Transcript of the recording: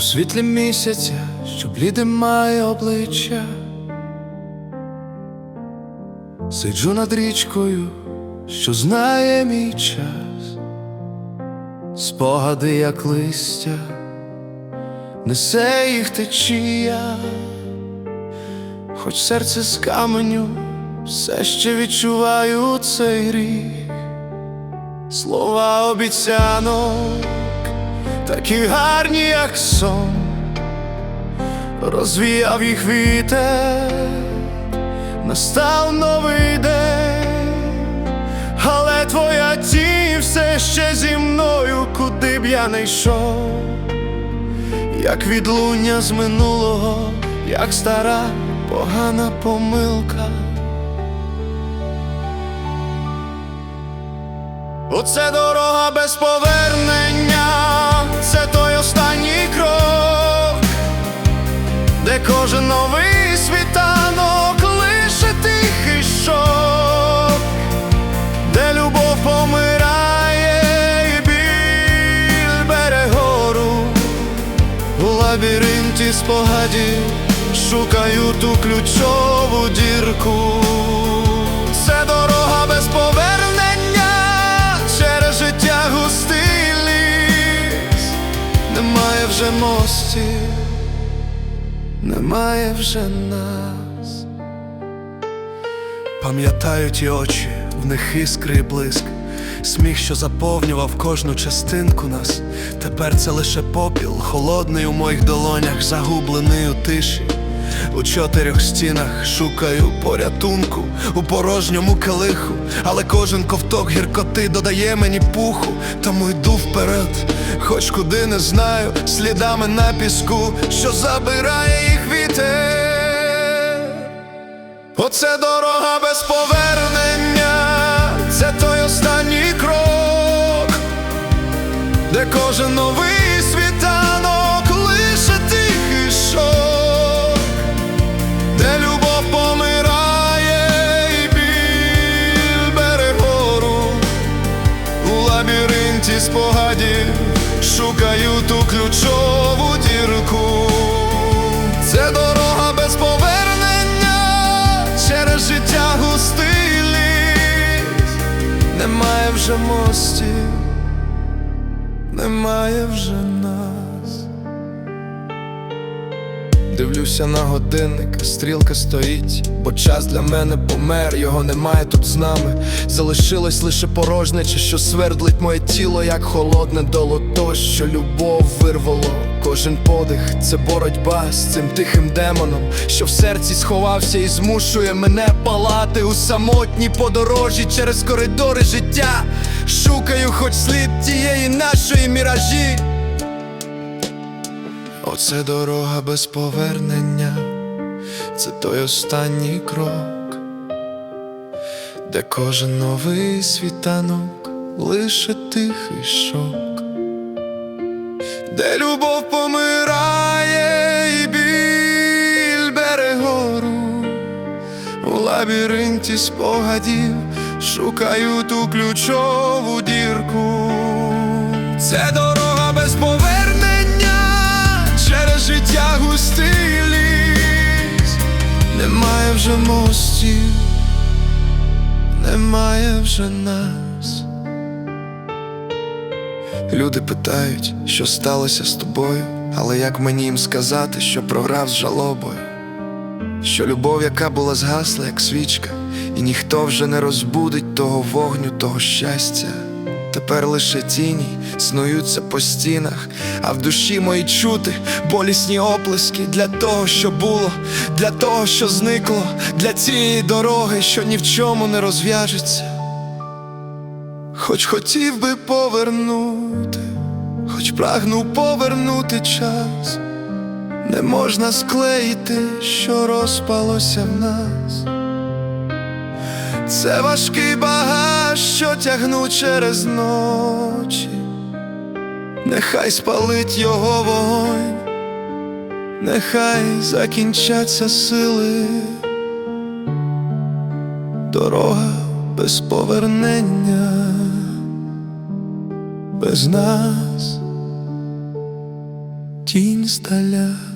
світлі місяця, що бліде має обличчя. Сиджу над річкою, що знає мій час, спогади, як листя, несе їх течія, хоч серце з каменю, все ще відчуваю цей рік, слова обіцянок такі гарні, як сон, розвіяв їх вітер, настав новий день, але твоя тінь все ще зі мною, куди б я не йшов, як відлуння з минулого, як стара погана помилка. Оце дорога без спогадів шукаю ту ключову дірку. Це дорога без повернення через життя густий ліс. Немає вже мостів, немає вже нас. Пам'ятаю ті очі, в них іскри і блиск, сміх, що заповнював кожну частинку нас. Тепер це лише попіл, холодний у моїх долонях, загублений у тиші. У чотирьох стінах шукаю порятунку у порожньому килиху, але кожен ковток гіркоти додає мені пуху, тому йду вперед, хоч куди не знаю, слідами на піску, що забирає їх вітер. Оце дорога без де кожен новий світанок лише тихий шок, де любов помирає і біль бере гору, у лабіринті спогадів шукаю ту ключову дірку. Це дорога без повернення через життя густий ліс. Немає вже мостів, немає вже нас. Дивлюся на годинник, стрілка стоїть, бо час для мене помер, його немає тут з нами. Залишилось лише порожнече, що свердлить моє тіло, як холодне долото, що любов вирвало. Кожен подих це боротьба з цим тихим демоном, що в серці сховався і змушує мене палати у самотній подорожі через коридори життя. Шукаю хоч слід тієї нашої міражі. Оце дорога без повернення, це той останній крок, де кожен новий світанок лише тихий шок, де любов помирає і біль бере гору, у лабіринті спогадів шукаю ту ключову дірку. Це дорога без повернення через життя густий ліс. Немає вже мостів, немає вже нас. Люди питають, що сталося з тобою, але як мені їм сказати, що програв з жалобою, що любов, яка була згасла, як свічка, і ніхто вже не розбудить того вогню, того щастя. Тепер лише тіні снуються по стінах, а в душі мої чути болісні оплески для того, що було, для того, що зникло, для цієї дороги, що ні в чому не розв'яжеться. Хоч хотів би повернути, хоч прагнув повернути час, не можна склеїти, що розпалося в нас. Це важкий багаж, що тягну через ночі, нехай спалить його вогонь, нехай закінчаться сили, дорога без повернення, без нас. Тінь здаля.